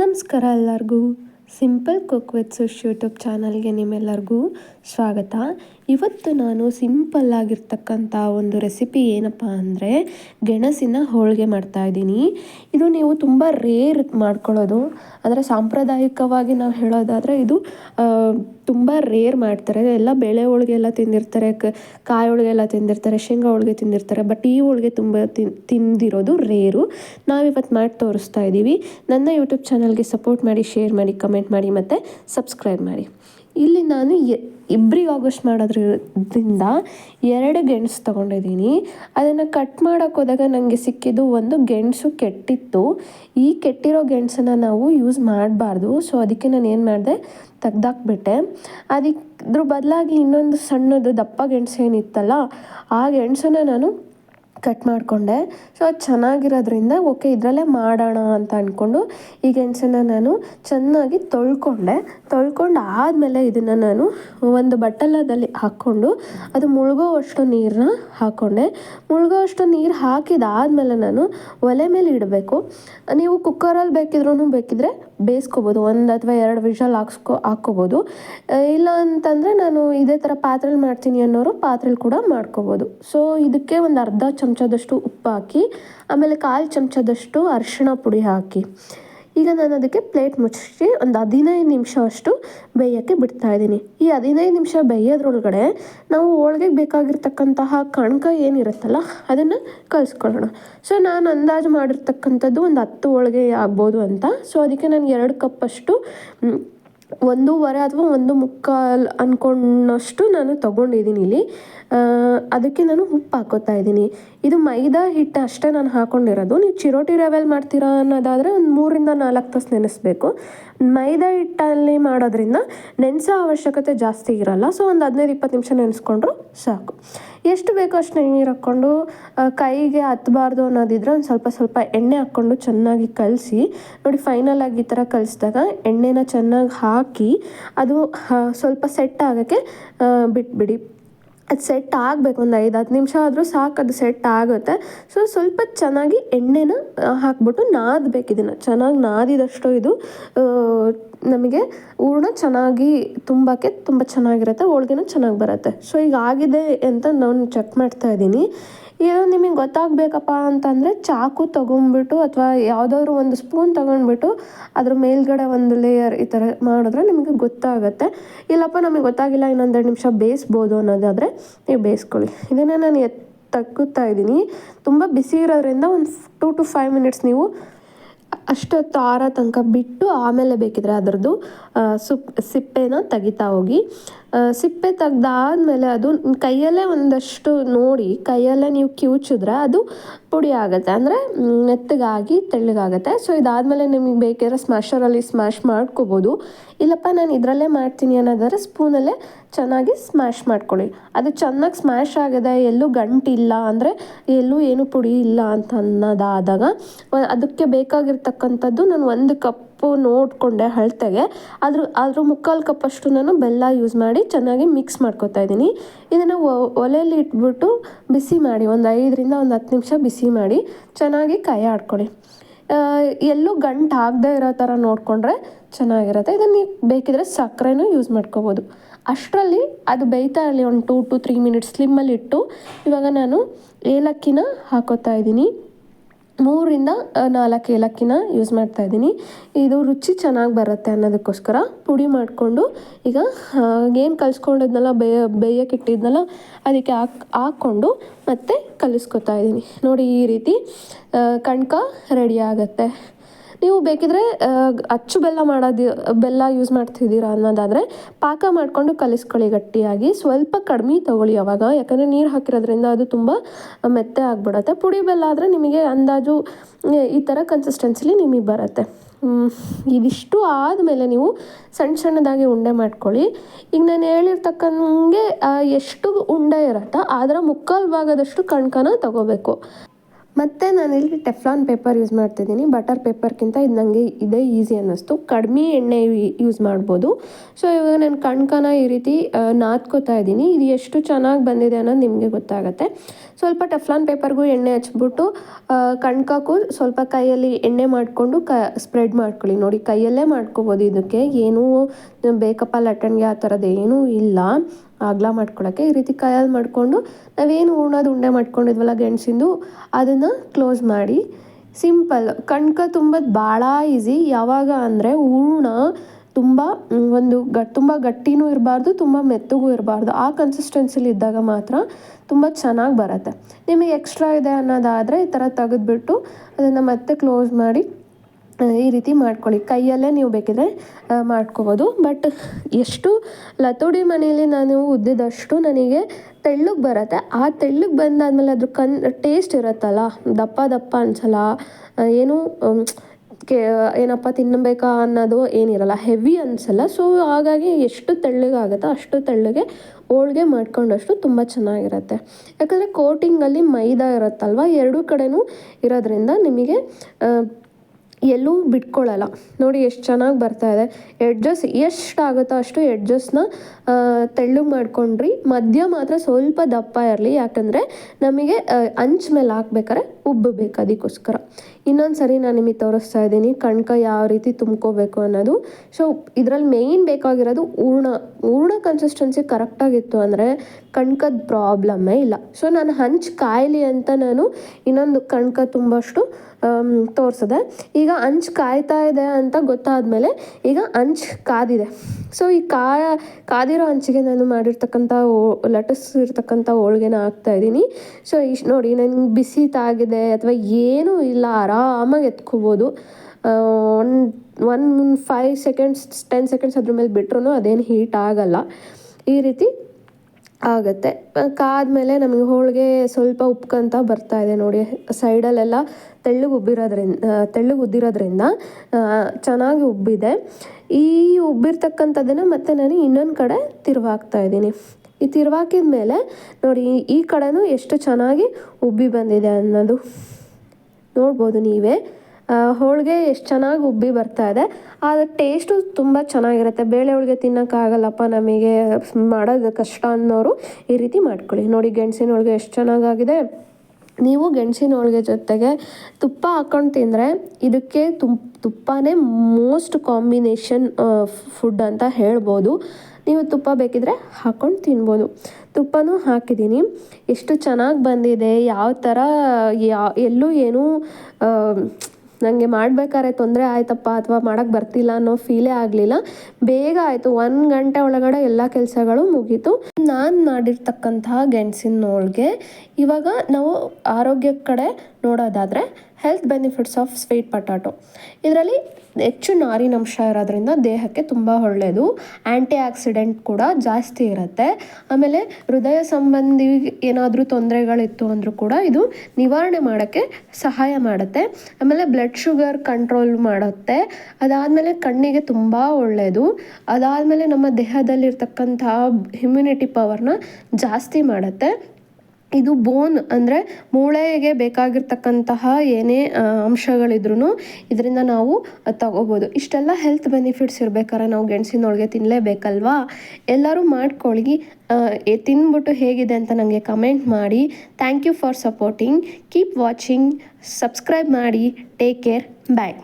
ನಮಸ್ಕಾರ ಎಲ್ಲರಿಗೂ. Simple cook with Sush YouTube ಚಾನಲ್ಗೆ ನಿಮ್ಮೆಲ್ಲರಿಗೂ ಸ್ವಾಗತ. ಇವತ್ತು ನಾನು ಸಿಂಪಲ್ ಆಗಿರ್ತಕ್ಕಂಥ ಒಂದು ರೆಸಿಪಿ ಏನಪ್ಪ ಅಂದರೆ ಗೆಣಸಿನ ಹೋಳಿಗೆ ಮಾಡ್ತಾ ಇದ್ದೀನಿ. ಇದು ನೀವು ತುಂಬ ರೇರ್ ಮಾಡ್ಕೊಳ್ಳೋದು. ಅಂದರೆ ಸಾಂಪ್ರದಾಯಿಕವಾಗಿ ನಾವು ಹೇಳೋದಾದರೆ ಇದು ತುಂಬ ರೇರ್ ಮಾಡ್ತಾರೆ. ಎಲ್ಲ ಬೇಳೆ ಹೋಳಿಗೆ ಎಲ್ಲ ತಿಂದಿರ್ತಾರೆ, ಕ, ಕಾಯಿ ಹೋಳಿಗೆ ಎಲ್ಲ ತಿಂದಿರ್ತಾರೆ, ಶೇಂಗಾ ಹೋಳಿಗೆ ತಿಂದಿರ್ತಾರೆ ಬಟ್ ಈ ಹೋಳಿಗೆ ತುಂಬ ತಿಂದಿರೋದು ರೇರು ನಾವಿವತ್ತು ಮಾಡಿ ತೋರಿಸ್ತಾ ಇದ್ದೀವಿ ನನ್ನ ಯೂಟ್ಯೂಬ್ ಚಾನಲ್ಗೆ ಸಪೋರ್ಟ್ ಮಾಡಿ ಶೇರ್ ಮಾಡಿ ಕಮೆಂಟ್ ಮಾಡಿ ಮತ್ತು ಸಬ್ಸ್ಕ್ರೈಬ್ ಮಾಡಿ. ಇಲ್ಲಿ ನಾನು ಎ- ಇಬ್ರಿಗೆ ಮಾಡೋದ್ರಿಂದ ಎರಡು ಗೆಣಸು ತೊಗೊಂಡಿದ್ದೀನಿ. ಅದನ್ನು ಕಟ್ ಮಾಡೋಕೆ ಹೋದಾಗ ನನಗೆ ಸಿಕ್ಕಿದ್ದು ಒಂದು ಗೆಣಸು ಕೆಟ್ಟಿತ್ತು. ಈ ಕೆಟ್ಟಿರೋ ಗೆಣಸನ್ನು ನಾವು ಯೂಸ್ ಮಾಡಬಾರ್ದು. ಸೊ ಅದಕ್ಕೆ ನಾನು ಏನು ಮಾಡಿದೆ? ತೆಗ್ದಾಕ್ಬಿಟ್ಟೆ. ಅದಕ್ಕೆ ಅದ್ರ ಬದಲಾಗಿ ಇನ್ನೊಂದು ಸಣ್ಣದು ದಪ್ಪ ಗೆಣಸು ಏನಿತ್ತಲ್ಲ ಆ ಗೆಣಸನ್ನ ನಾನು ಕಟ್ ಮಾಡಿಕೊಂಡೆ. ಸೊ ಅದು ಚೆನ್ನಾಗಿರೋದ್ರಿಂದ, ಓಕೆ, ಇದರಲ್ಲೇ ಮಾಡೋಣ ಅಂತ ಅಂದ್ಕೊಂಡು ಈ ಗೆಣಸನ್ನ ನಾನು ಚೆನ್ನಾಗಿ ತೊಳ್ಕೊಂಡೆ. ತೊಳ್ಕೊಂಡು ಆದಮೇಲೆ ಇದನ್ನು ನಾನು ಒಂದು ಬಟ್ಟಲದಲ್ಲಿ ಹಾಕ್ಕೊಂಡು, ಅದು ಮುಳುಗೋವಷ್ಟು ನೀರನ್ನ ಹಾಕ್ಕೊಂಡೆ ಮುಳುಗೋವಷ್ಟು ನೀರು ಹಾಕಿದಾದಮೇಲೆ ನಾನು ಒಲೆ ಮೇಲೆ ಇಡಬೇಕು. ನೀವು ಕುಕ್ಕರಲ್ಲಿ ಬೇಕಿದ್ರೂ ಬೇಕಿದ್ರೆ ಬೇಯಿಸ್ಕೋಬೋದು, ಒಂದು ಅಥವಾ ಎರಡು ವಿಷಲ್ ಹಾಕ್ಸ್ಕೊ ಹಾಕ್ಕೋಬೋದು. ಇಲ್ಲ ಅಂತಂದರೆ ನಾನು ಇದೇ ಥರ ಪಾತ್ರೆಲಿ ಮಾಡ್ತೀನಿ ಅನ್ನೋರು ಪಾತ್ರೆಲಿ ಕೂಡ ಮಾಡ್ಕೋಬೋದು. ಸೊ ಇದಕ್ಕೆ ಒಂದು ಅರ್ಧ ಚಮಚದಷ್ಟು ಉಪ್ಪು ಹಾಕಿ ಆಮೇಲೆ ಕಾಲು ಚಮಚದಷ್ಟು ಅರಿಶಿಣ ಪುಡಿ ಹಾಕಿ. ಈಗ ನಾನು ಅದಕ್ಕೆ ಪ್ಲೇಟ್ ಮುಚ್ಚಿ ಒಂದು ಹದಿನೈದು ನಿಮಿಷ ಅಷ್ಟು ಬಿಡ್ತಾ ಇದ್ದೀನಿ. ಈ ಹದಿನೈದು ನಿಮಿಷ ಬೇಯೋದ್ರೊಳಗಡೆ ನಾವು ಹೋಳ್ಗೆಗೆ ಬೇಕಾಗಿರ್ತಕ್ಕಂತಹ ಕಣಕ ಏನಿರುತ್ತಲ್ಲ, ಅದನ್ನು ಕಲಿಸ್ಕೊಳ್ಳೋಣ. ಸೊ ನಾನು ಅಂದಾಜು ಮಾಡಿರ್ತಕ್ಕಂಥದ್ದು ಒಂದು ಹತ್ತು ಹೋಳಿಗೆ ಆಗ್ಬೋದು ಅಂತ. ಸೊ ಅದಕ್ಕೆ ನಾನು ಎರಡು ಕಪ್ಪಷ್ಟು ಒಂದೂವರೆ ಅಥವಾ ಒಂದು ಮುಕ್ಕಾಲು ಅಂದ್ಕೊಂಡಷ್ಟು ನಾನು ತೊಗೊಂಡಿದ್ದೀನಿ ಇಲ್ಲಿ. ಅದಕ್ಕೆ ನಾನು ಉಪ್ಪು ಹಾಕೋತಾ ಇದ್ದೀನಿ. ಇದು ಮೈದಾ ಹಿಟ್ಟು ಅಷ್ಟೇ ನಾನು ಹಾಕೊಂಡಿರೋದು. ನೀವು ಚಿರೋಟಿ ರವೆಲ್ ಮಾಡ್ತೀರಾ ಅನ್ನೋದಾದರೆ ಒಂದು ಮೂರಿಂದ ನಾಲ್ಕು ತಾಸು ನೆನೆಸ್ಬೇಕು. ಮೈದಾ ಹಿಟ್ಟಲ್ಲಿ ಮಾಡೋದ್ರಿಂದ ನೆನೆಸೋ ಅವಶ್ಯಕತೆ ಜಾಸ್ತಿ ಇರಲ್ಲ. ಸೊ ಒಂದು ಹದಿನೈದು ಇಪ್ಪತ್ತು ನಿಮಿಷ ನೆನೆಸ್ಕೊಂಡ್ರು ಸಾಕು. ಎಷ್ಟು ಬೇಕೋ ಅಷ್ಟು ನೀರು ಹಾಕ್ಕೊಂಡು ಕೈಗೆ ಹತ್ತಬಾರ್ದು ಅನ್ನೋದಿದ್ರೆ ಒಂದು ಸ್ವಲ್ಪ ಸ್ವಲ್ಪ ಎಣ್ಣೆ ಹಾಕ್ಕೊಂಡು ಚೆನ್ನಾಗಿ ಕಲಸಿ, ನೋಡಿ ಫೈನಲ್ ಆಗಿ ಈ ಥರ ಕಲಿಸಿದಾಗ ಎಣ್ಣೆನ ಚೆನ್ನಾಗಿ ಹಾಕಿ, ಅದು ಸ್ವಲ್ಪ ಸೆಟ್ ಆಗೋಕ್ಕೆ ಬಿಟ್ಬಿಡಿ. ಅದು ಸೆಟ್ ಆಗಬೇಕು, ಒಂದು ಐದು ಹತ್ತು ನಿಮಿಷ ಆದರೂ ಸಾಕು, ಅದು ಸೆಟ್ ಆಗುತ್ತೆ. ಸೊ ಸ್ವಲ್ಪ ಚೆನ್ನಾಗಿ ಎಣ್ಣೆನ ಹಾಕ್ಬಿಟ್ಟು ನಾದಬೇಕು ಇದನ್ನು. ಚೆನ್ನಾಗಿ ನಾದಿದಷ್ಟು ಇದು ನಮಗೆ ಹೂರ್ಣ ಚೆನ್ನಾಗಿ ತುಂಬಕ್ಕೆ ತುಂಬ ಚೆನ್ನಾಗಿರುತ್ತೆ, ಹೋಳ್ಗೆನೂ ಚೆನ್ನಾಗಿ ಬರುತ್ತೆ. ಸೊ ಈಗ ಆಗಿದೆ ಅಂತ ನಾನು ಚೆಕ್ ಮಾಡ್ತಾ ಇದ್ದೀನಿ. ಇದು ನಿಮಗೆ ಗೊತ್ತಾಗಬೇಕಪ್ಪ ಅಂತಂದರೆ ಚಾಕು ತೊಗೊಂಡ್ಬಿಟ್ಟು ಅಥವಾ ಯಾವುದಾದ್ರು ಒಂದು ಸ್ಪೂನ್ ತೊಗೊಂಡ್ಬಿಟ್ಟು ಅದ್ರ ಮೇಲ್ಗಡೆ ಒಂದು ಲೇಯರ್ ಈ ಥರ ಮಾಡಿದ್ರೆ ನಿಮಗೆ ಗೊತ್ತಾಗುತ್ತೆ. ಇಲ್ಲಪ್ಪ, ನಮಗೆ ಗೊತ್ತಾಗಿಲ್ಲ ಇನ್ನೊಂದೆರಡು ನಿಮಿಷ ಬೇಯಿಸ್ಬೋದು ಅನ್ನೋದಾದರೆ ನೀವು ಬೇಯಿಸ್ಕೊಳ್ಳಿ. ಇದನ್ನು ನಾನು ಎತ್ ತಕ್ಕುತ್ತಾ ಇದ್ದೀನಿ. ತುಂಬ ಬಿಸಿ ಇರೋದ್ರಿಂದ ಒಂದು ಟೂ ಟು ಫೈವ್ ಮಿನಿಟ್ಸ್ ನೀವು ಅಷ್ಟೊತ್ತು ಆರ ತನಕ ಬಿಟ್ಟು ಆಮೇಲೆ ಬೇಕಿದ್ರೆ ಅದರದ್ದು ಸುಪ್, ಸಿಪ್ಪೆನ ತೆಗಿತಾ ಹೋಗಿ. ಸಿಪ್ಪೆ ತೆಗ್ದಾದ್ಮೇಲೆ ಅದು ಕೈಯಲ್ಲೇ ಒಂದಷ್ಟು ನೋಡಿ, ಕೈಯಲ್ಲೇ ನೀವು ಕಿವುಚಿದ್ರೆ ಅದು ಪುಡಿ ಆಗುತ್ತೆ. ಅಂದರೆ ಮೆತ್ತಗಾಗಿ ತೆಳ್ಳಗಾಗುತ್ತೆ. ಸೊ ಇದಾದಮೇಲೆ ನಿಮಗೆ ಬೇಕಿದ್ರೆ ಸ್ಮ್ಯಾಷರಲ್ಲಿ ಸ್ಮ್ಯಾಶ್ ಮಾಡ್ಕೋಬೋದು. ಇಲ್ಲಪ್ಪ, ನಾನು ಇದರಲ್ಲೇ ಮಾಡ್ತೀನಿ ಅನ್ನೋದಾದ್ರೆ ಸ್ಪೂನಲ್ಲೇ ಚೆನ್ನಾಗಿ ಸ್ಮ್ಯಾಶ್ ಮಾಡ್ಕೊಳ್ಳಿ. ಅದು ಚೆನ್ನಾಗಿ ಸ್ಮ್ಯಾಶ್ ಆಗಿದೆ ಎಲ್ಲೂ ಗಂಟಿಲ್ಲ ಅಂದರೆ ಎಲ್ಲೂ ಏನು ಪುಡಿ ಇಲ್ಲ ಅಂತ ಅನ್ನೋದಾದಾಗ ಅದಕ್ಕೆ ಬೇಕಾಗಿರ್ತಕ್ಕಂಥದ್ದು ನಾನು ಒಂದು ಕಪ್ಪು ನೋಡಿಕೊಂಡೆ ಅಳತೆಗೆ ಅದ್ರ ಅದ್ರ ಮುಕ್ಕಾಲು ಕಪ್ಪಷ್ಟು ನಾನು ಬೆಲ್ಲ ಯೂಸ್ ಮಾಡಿ ಚೆನ್ನಾಗಿ ಮಿಕ್ಸ್ ಮಾಡ್ಕೊತಾ ಇದ್ದೀನಿ. ಇದನ್ನು ಒಲೆಯಲ್ಲಿ ಇಟ್ಬಿಟ್ಟು ಬಿಸಿ ಮಾಡಿ, ಒಂದು ಐದರಿಂದ ಒಂದು ಹತ್ತು ನಿಮಿಷ ಬಿಸಿ ಮಾಡಿ ಚೆನ್ನಾಗಿ ಕೈ ಆಡ್ಕೊಳ್ಳಿ. ಎಲ್ಲೂ ಗಂಟು ಆಗದೆ ಇರೋ ಥರ ನೋಡಿಕೊಂಡ್ರೆ ಚೆನ್ನಾಗಿರುತ್ತೆ. ಇದನ್ನು ನೀವು ಬೇಕಿದ್ರೆ ಸಕ್ಕರೆನೂ ಯೂಸ್ ಮಾಡ್ಕೋಬೋದು. ಅಷ್ಟರಲ್ಲಿ ಅದು ಬೇಯ್ತಾ ಇರಲಿ, ಒಂದು ಟೂ ಟು ತ್ರೀ ಮಿನಿಟ್ಸ್ ಸ್ಲಿಮ್ಮಲ್ಲಿ ಇಟ್ಟು ಇವಾಗ ನಾನು ಏಲಕ್ಕಿನ ಹಾಕೋತಾ ಇದ್ದೀನಿ. ಮೂರಿಂದ ನಾಲ್ಕು ಏಲಕ್ಕಿನ ಯೂಸ್ ಮಾಡ್ತಾ ಇದ್ದೀನಿ. ಇದು ರುಚಿ ಚೆನ್ನಾಗಿ ಬರುತ್ತೆ ಅನ್ನೋದಕ್ಕೋಸ್ಕರ ಪುಡಿ ಮಾಡಿಕೊಂಡು, ಈಗ ಏನು ಕಲಿಸ್ಕೊಂಡಿದ್ನಲ್ಲ, ಬೇಯ, ಬೇಯಕ್ಕೆ ಇಟ್ಟಿದ್ನಲ್ಲ, ಅದಕ್ಕೆ ಹಾಕ್, ಹಾಕ್ಕೊಂಡು ಮತ್ತೆ ಕಲಿಸ್ಕೊತಾ ಇದ್ದೀನಿ. ನೋಡಿ ಈ ರೀತಿ ಕಣ್ಕ ರೆಡಿ ಆಗುತ್ತೆ. ನೀವು ಬೇಕಿದ್ರೆ ಅಚ್ಚು ಬೆಲ್ಲ ಮಾಡೋದು, ಬೆಲ್ಲ ಯೂಸ್ ಮಾಡ್ತಿದ್ದೀರಾ ಅನ್ನೋದಾದರೆ, ಪಾಕ ಮಾಡಿಕೊಂಡು ಕಲಿಸ್ಕೊಳ್ಳಿ ಗಟ್ಟಿಯಾಗಿ. ಸ್ವಲ್ಪ ಕಡಿಮೆ ತೊಗೊಳ್ಳಿ ಅವಾಗ. ಯಾಕಂದರೆ ನೀರು ಹಾಕಿರೋದ್ರಿಂದ ಅದು ತುಂಬ ಮೆತ್ತೆ ಆಗಿಬಿಡುತ್ತೆ. ಪುಡಿ ಬೆಲ್ಲ ಆದರೆ ನಿಮಗೆ ಅಂದಾಜು, ಈ ಥರ ಕನ್ಸಿಸ್ಟೆನ್ಸಿಲಿ ನಿಮಗೆ ಬರುತ್ತೆ. ಇದಿಷ್ಟು ಆದಮೇಲೆ ನೀವು ಸಣ್ಣ ಸಣ್ಣದಾಗಿ ಉಂಡೆ ಮಾಡ್ಕೊಳ್ಳಿ. ಈಗ ನಾನು ಹೇಳಿರ್ತಕ್ಕಂಗೆ ಎಷ್ಟು ಉಂಡೆ ಇರುತ್ತೋ ಅದರ ಮುಕ್ಕಾಲು ಭಾಗದಷ್ಟು ಕಣ್ಕನ ತಗೋಬೇಕು. ಮತ್ತು ನಾನಿಲ್ಲಿ ಟೆಫ್ಲಾನ್ ಪೇಪರ್ ಯೂಸ್ ಮಾಡ್ತಿದ್ದೀನಿ, ಬಟರ್ ಪೇಪರ್ಗಿಂತ ಇದು ನನಗೆ ಇದೇ ಈಸಿ ಅನ್ನಿಸ್ತು. ಕಡಿಮೆ ಎಣ್ಣೆ ಯೂಸ್ ಮಾಡ್ಬೋದು. ಸೊ ಇವಾಗ ನಾನು ಕಣ್ಕನ ಈ ರೀತಿ ನಾದ್ಕೋತಾ ಇದ್ದೀನಿ. ಇದು ಎಷ್ಟು ಚೆನ್ನಾಗಿ ಬಂದಿದೆ ಅನ್ನೋದು ನಿಮಗೆ ಗೊತ್ತಾಗುತ್ತೆ. ಸ್ವಲ್ಪ ಟೆಫ್ಲಾನ್ ಪೇಪರ್ಗೂ ಎಣ್ಣೆ ಹಚ್ಬಿಟ್ಟು ಕಣ್ಕಕ್ಕೂ ಸ್ವಲ್ಪ ಕೈಯಲ್ಲಿ ಎಣ್ಣೆ ಮಾಡಿಕೊಂಡು ಕ, ಸ್ಪ್ರೆಡ್ ಮಾಡ್ಕೊಳ್ಳಿ. ನೋಡಿ, ಕೈಯಲ್ಲೇ ಮಾಡ್ಕೋಬೋದು ಇದಕ್ಕೆ. ಏನೂ ಬೇಕಪ್ಪ ಲಟನ್ಗೆ ಆ ಥರದ್ದು ಏನೂ ಇಲ್ಲ. ಅಗಲ ಮಾಡ್ಕೊಳ್ಳೋಕ್ಕೆ ಈ ರೀತಿ ಕೈಯಲ್ಲಿ ಮಾಡಿಕೊಂಡು ನಾವೇನು ಹೂರ್ಣದ ಉಂಡೆ ಮಾಡ್ಕೊಂಡಿದ್ವಲ್ಲ ಗೆಣಸಿಂದು, ಅದನ್ನು ಕ್ಲೋಸ್ ಮಾಡಿ ಸಿಂಪಲ್ ಕಣ್ಕ ತುಂಬೋದು ಭಾಳ ಈಸಿ ಯಾವಾಗ ಅಂದರೆ ಹೂರ್ಣ ತುಂಬ ಒಂದು ಗಟ್ ತುಂಬ ಗಟ್ಟಿನೂ ಇರಬಾರ್ದು, ತುಂಬ ಮೆತ್ತಗೂ ಇರಬಾರ್ದು. ಆ ಕನ್ಸಿಸ್ಟೆನ್ಸಿಲಿ ಇದ್ದಾಗ ಮಾತ್ರ ತುಂಬ ಚೆನ್ನಾಗಿ ಬರುತ್ತೆ. ನಿಮಗೆ ಎಕ್ಸ್ಟ್ರಾ ಇದೆ ಅನ್ನೋದಾದರೆ ಈ ಥರ ತೆಗೆದ್ಬಿಟ್ಟು ಅದನ್ನು ಮತ್ತೆ ಕ್ಲೋಸ್ ಮಾಡಿ ಈ ರೀತಿ ಮಾಡ್ಕೊಳ್ಳಿ. ಕೈಯಲ್ಲೇ ನೀವು ಬೇಕಿದ್ರೆ ಮಾಡ್ಕೋಬೋದು. ಬಟ್ ಎಷ್ಟು ಲತೋಡಿ ಮನೆಯಲ್ಲಿ ನಾನು ಉದ್ದಿದಷ್ಟು ನನಗೆ ತೆಳ್ಳಗೆ ಬರುತ್ತೆ. ಆ ತೆಳ್ಳಗೆ ಬಂದಾದಮೇಲೆ ಅದ್ರ ಕನ್ ಟೇಸ್ಟ್ ಇರುತ್ತಲ್ಲ, ದಪ್ಪ ದಪ್ಪ ಅನ್ಸಲ್ಲ ಏನು ಕೆ, ಏನಪ್ಪ ತಿನ್ನಬೇಕಾ ಅನ್ನೋದು ಏನಿರಲ್ಲ, ಹೆವಿ ಅನಿಸಲ್ಲ. ಸೊ, ಹಾಗಾಗಿ ಎಷ್ಟು ತೆಳ್ಳಗಾಗುತ್ತೋ ಅಷ್ಟು ತೆಳ್ಳಗೆ ಹೋಳ್ಗೆ ಮಾಡ್ಕೊಂಡಷ್ಟು ತುಂಬ ಚೆನ್ನಾಗಿರುತ್ತೆ. ಯಾಕಂದರೆ ಕೋಟಿಂಗಲ್ಲಿ ಮೈದಾ ಇರುತ್ತಲ್ವ? ಎರಡೂ ಕಡೆನೂ ಇರೋದ್ರಿಂದ ನಿಮಗೆ ಎಲ್ಲೂ ಬಿಟ್ಕೊಳ್ಳಲ್ಲ. ನೋಡಿ ಎಷ್ಟು ಚೆನ್ನಾಗಿ ಬರ್ತಾ ಇದೆ. ಎಡ್ಜಸ್ ಎಷ್ಟು ಆಗುತ್ತೋ ಅಷ್ಟು ಎಡ್ಜಸ್ನ ತೆಳ್ಳಗೆ ಮಾಡ್ಕೊಂಡ್ರಿ. ಮಧ್ಯ ಮಾತ್ರ ಸ್ವಲ್ಪ ದಪ್ಪ ಇರಲಿ. ಯಾಕಂದರೆ ನಮಗೆ ಅಂಚ್ ಮೇಲೆ ಹಾಕ್ಬೇಕಾರೆ ಉಬ್ಬಬೇಕು ಅದಕ್ಕೋಸ್ಕರ. ಇನ್ನೊಂದು ಸರಿ ನಾನು ನಿಮಗೆ ತೋರಿಸ್ತಾ ಇದ್ದೀನಿ. ಕಣ್ಕ ಯಾವ ರೀತಿ ತುಂಬ್ಕೋಬೇಕು ಅನ್ನೋದು. ಸೊ ಇದರಲ್ಲಿ ಮೇಯ್ನ್ ಬೇಕಾಗಿರೋದು ಹೂರ್ಣ. ಹೂರ್ಣ ಕನ್ಸಿಸ್ಟೆನ್ಸಿ ಕರೆಕ್ಟಾಗಿತ್ತು ಅಂದರೆ ಕಣ್ಕದ ಪ್ರಾಬ್ಲಮ್ಮೇ ಇಲ್ಲ. ಸೊ ನಾನು ಹಂಚ್ ಕಾಯಲಿ ಅಂತ ನಾನು ಇನ್ನೊಂದು ಕಣ್ಕ ತುಂಬಷ್ಟು ತೋರಿಸಿದೆ. ಈಗ ಅಂಚ್ ಕಾಯ್ತಾ ಇದೆ ಅಂತ ಗೊತ್ತಾದಮೇಲೆ ಈಗ ಅಂಚ್ ಕಾದಿದೆ. ಸೊ ಈ ಕಾಯ, ಕಾದಿರೋ ಹಂಚಿಗೆ ನಾನು ಮಾಡಿರ್ತಕ್ಕಂಥ ಓ ಲಟ್ಟಿಸಿರ್ತಕ್ಕಂಥ ಹೋಳ್ಗೆನ ಹಾಕ್ತಾಯಿದ್ದೀನಿ ಸೊ ಇಷ್ಟು ನೋಡಿ ನನಗೆ ಬಿಸಿ ತಾಗಿದೆ ಅಥವಾ ಏನೂ ಇಲ್ಲ, ಆರಾಮಾಗಿ ಎತ್ಕೋಬೋದು. One one five seconds ten seconds ಅದ್ರ ಮೇಲೆ ಬಿಟ್ರೂ ಅದೇನು ಹೀಟ್ ಆಗಲ್ಲ. ಈ ರೀತಿ ಆಗುತ್ತೆ. ಕಾದ್ಮೇಲೆ ನಮಗೆ ಹೋಳಿಗೆ ಸ್ವಲ್ಪ ಉಪ್ಕಂತ ಬರ್ತಾ ಇದೆ ನೋಡಿ. ಸೈಡಲ್ಲೆಲ್ಲ ತೆಳ್ಳಗೆ ಉಬ್ಬಿರೋದ್ರಿಂದ ತೆಳ್ಳಗೆ ಉದ್ದಿರೋದ್ರಿಂದ ಚೆನ್ನಾಗಿ ಉಬ್ಬಿದೆ. ಈ ಉಬ್ಬಿರ್ತಕ್ಕಂಥದ್ದನ್ನು ಮತ್ತೆ ನಾನು ಇನ್ನೊಂದು ಕಡೆ ತಿರುವಾಕ್ತಾ ಇದ್ದೀನಿ. ಈ ತಿರುವಾಕಿದ ಮೇಲೆ ನೋಡಿ, ಈ ಕಡೆನೂ ಎಷ್ಟು ಚೆನ್ನಾಗಿ ಉಬ್ಬಿ ಬಂದಿದೆ ಅನ್ನೋದು. ನೋಡ್ಬೋದು ನೀವೇ. ಹೋಳಿಗೆ ಎಷ್ಟು ಚೆನ್ನಾಗಿ ಉಬ್ಬಿ ಬರ್ತಾ ಇದೆ. ಆದರೆ ಟೇಸ್ಟು ತುಂಬ ಚೆನ್ನಾಗಿರುತ್ತೆ. ಬೇಳೆ ಹೋಳಿಗೆ ತಿನ್ನೋಕ್ಕಾಗಲ್ಲಪ್ಪ ನಮಗೆ. ಮಾಡೋದು ಕಷ್ಟ ಅನ್ನೋರು ಈ ರೀತಿ ಮಾಡ್ಕೊಳ್ಳಿ. ನೋಡಿ ಗೆಣಸಿನ ಹೋಳಿಗೆ ಎಷ್ಟು ಚೆನ್ನಾಗಾಗಿದೆ ನೀವು ಗೆಣಸಿನ ಹೋಳಿಗೆ ಜೊತೆಗೆ ತುಪ್ಪ ಹಾಕ್ಕೊಂಡು ತಿಂದರೆ ಇದಕ್ಕೆ ತುಪ್ ತುಪ್ಪನೇ ಮೋಸ್ಟ್ ಕಾಂಬಿನೇಷನ್ ಫುಡ್ ಅಂತ ಹೇಳ್ಬೋದು. ನೀವು ತುಪ್ಪ ಬೇಕಿದ್ರೆ ಹಾಕ್ಕೊಂಡು ತಿನ್ಬೋದು. ತುಪ್ಪನೂ ಹಾಕಿದ್ದೀನಿ. ಎಷ್ಟು ಚೆನ್ನಾಗಿ ಬಂದಿದೆ, ಯಾವ ಥರ ಯಾ, ಎಲ್ಲೂ ಏನೂ ನನಗೆ ಮಾಡಬೇಕಾದ್ರೆ ತೊಂದರೆ ಆಯ್ತಪ್ಪ ಅಥವಾ ಮಾಡೋಕ್ಕೆ ಬರ್ತಿಲ್ಲ ಅನ್ನೋ ಫೀಲೇ ಆಗಲಿಲ್ಲ. ಬೇಗ ಆಯಿತು. ಒಂದು ಗಂಟೆ ಒಳಗಡೆ ಎಲ್ಲ ಕೆಲಸಗಳು ಮುಗೀತು. ನಾನು ಮಾಡಿರ್ತಕ್ಕಂತಹ ಗೆಣಸಿನ ಹೋಳ್ಗೆ ಇವಾಗ ನಾವು ಆರೋಗ್ಯ ಕಡೆ ನೋಡೋದಾದರೆ health benefits of sweet potato ಇದರಲ್ಲಿ ಹೆಚ್ಚು ನಾರಿನಂಶ ಇರೋದ್ರಿಂದ ದೇಹಕ್ಕೆ ತುಂಬ ಒಳ್ಳೆಯದು ಆ್ಯಂಟಿ ಆಕ್ಸಿಡೆಂಟ್ ಕೂಡ ಜಾಸ್ತಿ ಇರುತ್ತೆ. ಆಮೇಲೆ ಹೃದಯ ಸಂಬಂಧಿ ಏನಾದರೂ ತೊಂದರೆಗಳಿತ್ತು ಅಂದರೂ ಕೂಡ ಇದು ನಿವಾರಣೆ ಮಾಡೋಕ್ಕೆ ಸಹಾಯ ಮಾಡುತ್ತೆ. ಆಮೇಲೆ ಬ್ಲಡ್ ಶುಗರ್ ಕಂಟ್ರೋಲ್ ಮಾಡುತ್ತೆ. ಅದಾದಮೇಲೆ ಕಣ್ಣಿಗೆ ತುಂಬ ಒಳ್ಳೆಯದು ಅದಾದಮೇಲೆ ನಮ್ಮ ದೇಹದಲ್ಲಿರ್ತಕ್ಕಂತಹ ಇಮ್ಯುನಿಟಿ ಪವರ್ನ ಜಾಸ್ತಿ ಮಾಡುತ್ತೆ. ಇದು ಬೋನ್ ಅಂದರೆ ಮೂಳೆಗೆ ಬೇಕಾಗಿರ್ತಕ್ಕಂತಹ ಏನೇ ಅಂಶಗಳಿದ್ರೂ ಇದರಿಂದ ನಾವು ತಗೋಬೋದು. ಇಷ್ಟೆಲ್ಲ ಹೆಲ್ತ್ ಬೆನಿಫಿಟ್ಸ್ ಇರ್ಬೇಕಾದ್ರೆ ನಾವು ಗೆಣಸಿನೊಳಗೆ ತಿನ್ನಲೇಬೇಕಲ್ವಾ ಎಲ್ಲರೂ ಮಾಡ್ಕೊಳ್ಳಿ. ತಿನ್ಬಿಟ್ಟು ಹೇಗಿದೆ ಅಂತ ನನಗೆ ಕಮೆಂಟ್ ಮಾಡಿ. Thank you for supporting keep watching subscribe ಮಾಡಿ. Take care bye